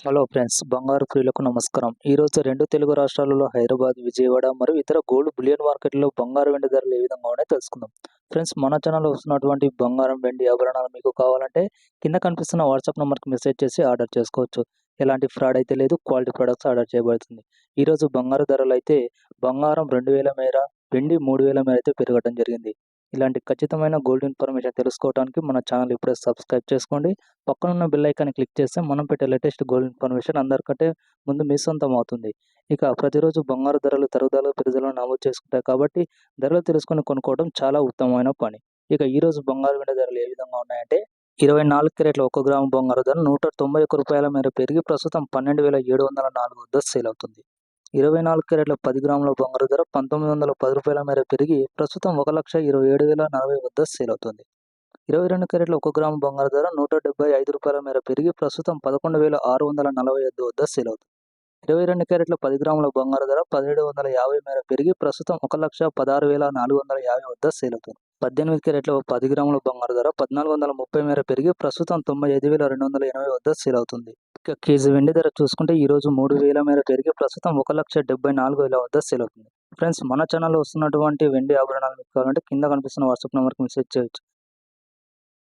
Hello friends బంగారు ప్రియులకు నమస్కారం. ఈరోజు రెండు తెలుగు రాష్ట్రాలలో హైదరాబాద్ విజయవాడ మరియు ఇతర గోల్డ్ బులియన్ మార్కెట్లో బంగారు వెండి ధరలు ఏ విధంగా ఉన్నాయో తెలుసుకుందాం. ఫ్రెండ్స్ మన ఛానల్లో వస్తున్నటువంటి బంగారం వెండి ఆభరణాలు మీకు కావాలంటే కింద కనిపిస్తున్న వాట్సాప్ నెంబర్కి మెసేజ్ చేసి ఆర్డర్ చేసుకోవచ్చు. ఎలాంటి ఫ్రాడ్ అయితే లేదు క్వాలిటీ ప్రొడక్ట్స్ ఆర్డర్ చేయబడుతుంది. ఈరోజు బంగారు ధరలు అయితే బంగారం రెండు వేల మేర వెండి మూడు వేల మేర అయితే పెరగడం జరిగింది. ఇలాంటి ఖచ్చితమైన గోల్డ్ ఇన్ఫర్మేషన్ తెలుసుకోవడానికి మన ఛానల్ ఇప్పుడే సబ్స్క్రైబ్ చేసుకోండి. పక్కనున్న బెల్ ఐకాన్ని క్లిక్ చేస్తే మనం పెట్టే లేటెస్ట్ గోల్డ్ ఇన్ఫర్మేషన్ అందరికంటే ముందు మీ సొంతం అవుతుంది. ఇక ప్రతిరోజు బంగారు ధరలు తరుగుదల పెరుగుదలను నమోదు చేసుకుంటాయి కాబట్టి ధరలు తెలుసుకొని కొనుక్కోవడం చాలా ఉత్తమమైన పని. ఇక ఈరోజు బంగారు వెండి ధరలు ఏ విధంగా ఉన్నాయంటే ఇరవై నాలుగు క్యారెట్ల ఒక గ్రాము బంగారు ధర నూట తొంభై ఒక్క రూపాయల మేర పెరిగి ప్రస్తుతం పన్నెండు వేల ఏడు వందల నాలుగు వద్ద సేల్ అవుతుంది. ఇరవై నాలుగు క్యారెట్ల పది గ్రాముల బంగారు ధర పంతొమ్మిది వందల పది రూపాయల మేర పెరిగి ప్రస్తుతం ఒక లక్ష ఇరవై ఏడు వేల నలభై వద్ద సేల్ అవుతుంది. ఇరవై రెండు క్యారెట్ల ఒక గ్రాము బంగారు ధర నూట డెబ్బై ఐదు రూపాయల మేర పెరిగి ప్రస్తుతం పదకొండు వేల ఆరు వందల నలభై ఐదు వద్ద సేల్ అవుతుంది. ఇరవై రెండు క్యారెట్ల పది గ్రాముల బంగారు ధర పదిహేడు వందల యాభై మేర పెరిగి ప్రస్తుతం ఒక లక్ష పదహారు వేల నాలుగు వందల యాభై వద్ద సేల్ అవుతుంది. పద్దెనిమిది క్యారెట్ల పది గ్రాముల బంగారు ధర పద్నాలుగు వందల ముప్పై మేర పెరిగి ప్రస్తుతం తొంభై ఐదు వేల రెండు వందల ఎనభై వద్ద సేల్ అవుతుంది. ఇక కేజీ వెండి ధర చూసుకుంటే ఈ రోజు మూడు వేల మేర పెరిగి ప్రస్తుతం ఒక లక్ష డెబ్బై నాలుగు వేల వద్ద సేల్ అవుతుంది ఫ్రెండ్స్ మన ఛానల్లో వస్తున్నటువంటి వెండి ఆభరణాలు కావాలంటే కింద కనిపిస్తున్న వాట్సాప్ నెంబర్కి మెసేజ్ చేయొచ్చు.